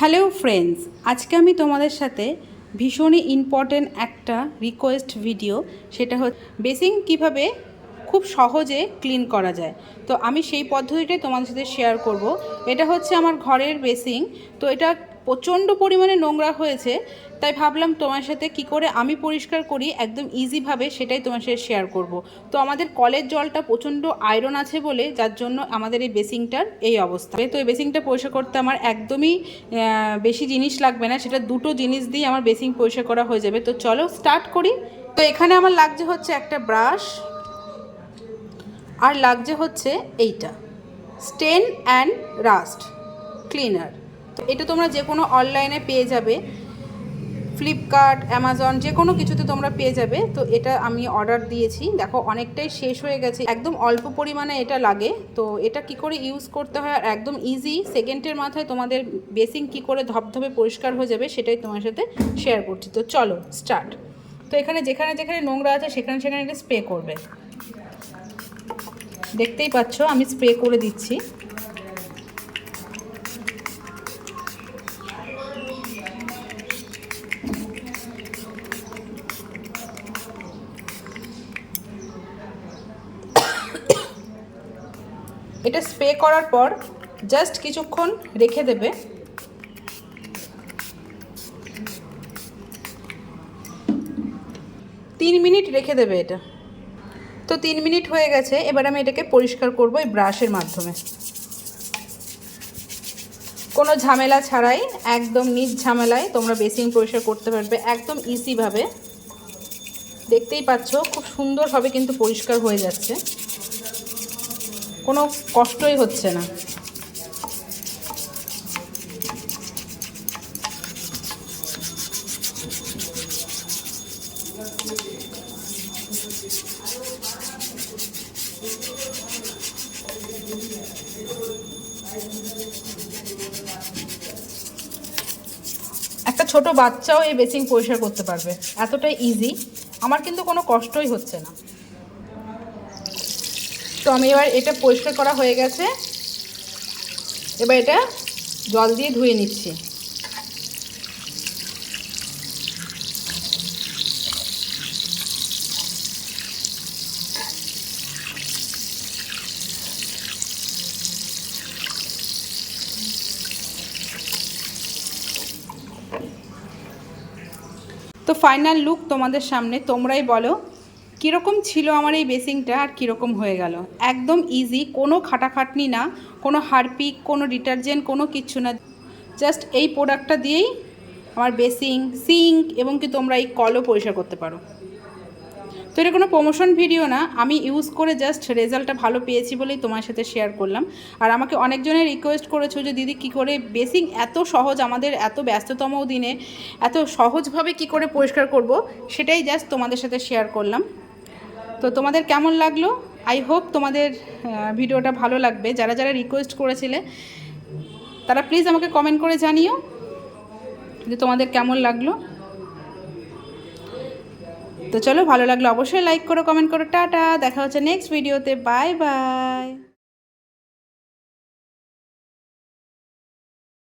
Hello friends, আজকে আমি তোমাদের সাথে ভীষণই ইম্পর্ট্যান্ট একটা রিকোয়েস্ট ভিডিও সেটা হচ্ছে বেসিং কীভাবে খুব সহজে ক্লিন করা যায়। তো আমি সেই পদ্ধতিটাই তোমাদের সাথে শেয়ার করব। এটা হচ্ছে আমার ঘরের বেসিং, তো এটা প্রচণ্ড পরিমাণে নোংরা হয়েছে, তাই ভাবলাম তোমার সাথে কি করে আমি পরিষ্কার করি, একদম ইজিভাবে সেটাই তোমার সাথে শেয়ার করব। তো আমাদের কলের জলটা প্রচণ্ড আয়রন আছে বলে, যার জন্য আমাদের এই বেসিংটার এই অবস্থা। তো এই বেসিংটা পরিষ্কার করতে আমার একদমই বেশি জিনিস লাগবে না, সেটা দুটো জিনিস দিয়ে আমার বেসিং পরিষ্কার করা হয়ে যাবে। তো চলো স্টার্ট করি। তো এখানে আমার লাগছে হচ্ছে একটা ব্রাশ আর লাগছে হচ্ছে এইটা স্টেন অ্যান্ড রাস্ট ক্লিনার তো এটা তোমরা যে কোনো অনলাইনে পেয়ে যাবে। ফ্লিপকার্ট অ্যামাজন যে কোনো কিছুতে তোমরা পেয়ে যাবে। তো এটা আমি অর্ডার দিয়েছি। দেখো, অনেকটাই শেষ হয়ে গেছে। একদম অল্প পরিমাণে এটা লাগে। তো এটা কি করে ইউজ করতে হয়? আর একদম ইজি সেকেন্ডের মাথায় তোমাদের বেসিং কি করে ধপধপে পরিষ্কার হয়ে যাবে সেটাই তোমার সাথে শেয়ার করছি। তো চলো স্টার্ট তো এখানে যেখানে যেখানে নোংরা আছে, সেখানে সেখানে এটা স্প্রে করবে। দেখতেই পাচ্ছ, আমি স্প্রে করে দিচ্ছি। এটা স্প্রে করার পর জাস্ট কিছুক্ষণ রেখে দেবে। তিন মিনিট রেখে দেবে এটা। তো তিন মিনিট হয়ে গেছে, এবার আমি এটাকে পরিষ্কার করব এই ব্রাশের মাধ্যমে। কোনো ঝামেলা ছাড়াই, একদম নিজ ঝামেলায় তোমরা বেসিন পরিষ্কার করতে পারবে, একদম ইজিভাবে দেখতেই পাচ্ছ, খুব সুন্দরভাবে কিন্তু পরিষ্কার হয়ে যাচ্ছে। কোনো কষ্টই হচ্ছে না। একটা ছোট বাচ্চাও এই বেসিং পরিষ্কার করতে পারবে। এতটাই ইজি আমার কিন্তু কোনো কষ্টই হচ্ছে না। তো আমি এবার এটা পরিষ্কার করা হয়ে গেছে। এবার এটা জল দিয়ে ধুয়ে নিচ্ছি। তো ফাইনাল লুক তোমাদের সামনে, তোমরাই বলো। কীরকম ছিল আমার এই বেসিংটা আর কীরকম হয়ে গেল? একদম ইজি কোনো খাটাখাটনি না, কোনো হারপিক, কোনো ডিটারজেন্ট, কোনো কিচ্ছু না। জাস্ট এই প্রোডাক্টটা দিয়েই আমার বেসিং সিঙ্ক এবং কি তোমরা এই কলও পরিষ্কার করতে পারো। তো এটা কোনো প্রমোশন ভিডিও না, আমি ইউজ করে জাস্ট রেজাল্টটা ভালো পেয়েছি বলেই তোমার সাথে শেয়ার করলাম। আর আমাকে অনেকজনের রিকোয়েস্ট করেছ যে, দিদি, কী করে বেসিং এত সহজ, আমাদের এত ব্যস্ততম দিনে, এত সহজভাবে কি করে পরিষ্কার করব? সেটাই জাস্ট তোমাদের সাথে শেয়ার করলাম। তো তোমাদের কেমন লাগল? আই হোপ তোমাদের ভিডিওটা ভালো লাগবে। যারা যারা রিকোয়েস্ট করেছিলে, তারা প্লিজ আমাকে কমেন্ট করে জানিও যে তোমাদের কেমন লাগল। তো চলো, ভালো লাগল অবশ্যই লাইক করো কমেন্ট করো। টাটা, দেখা হচ্ছে নেক্সট ভিডিওতে বাই বাই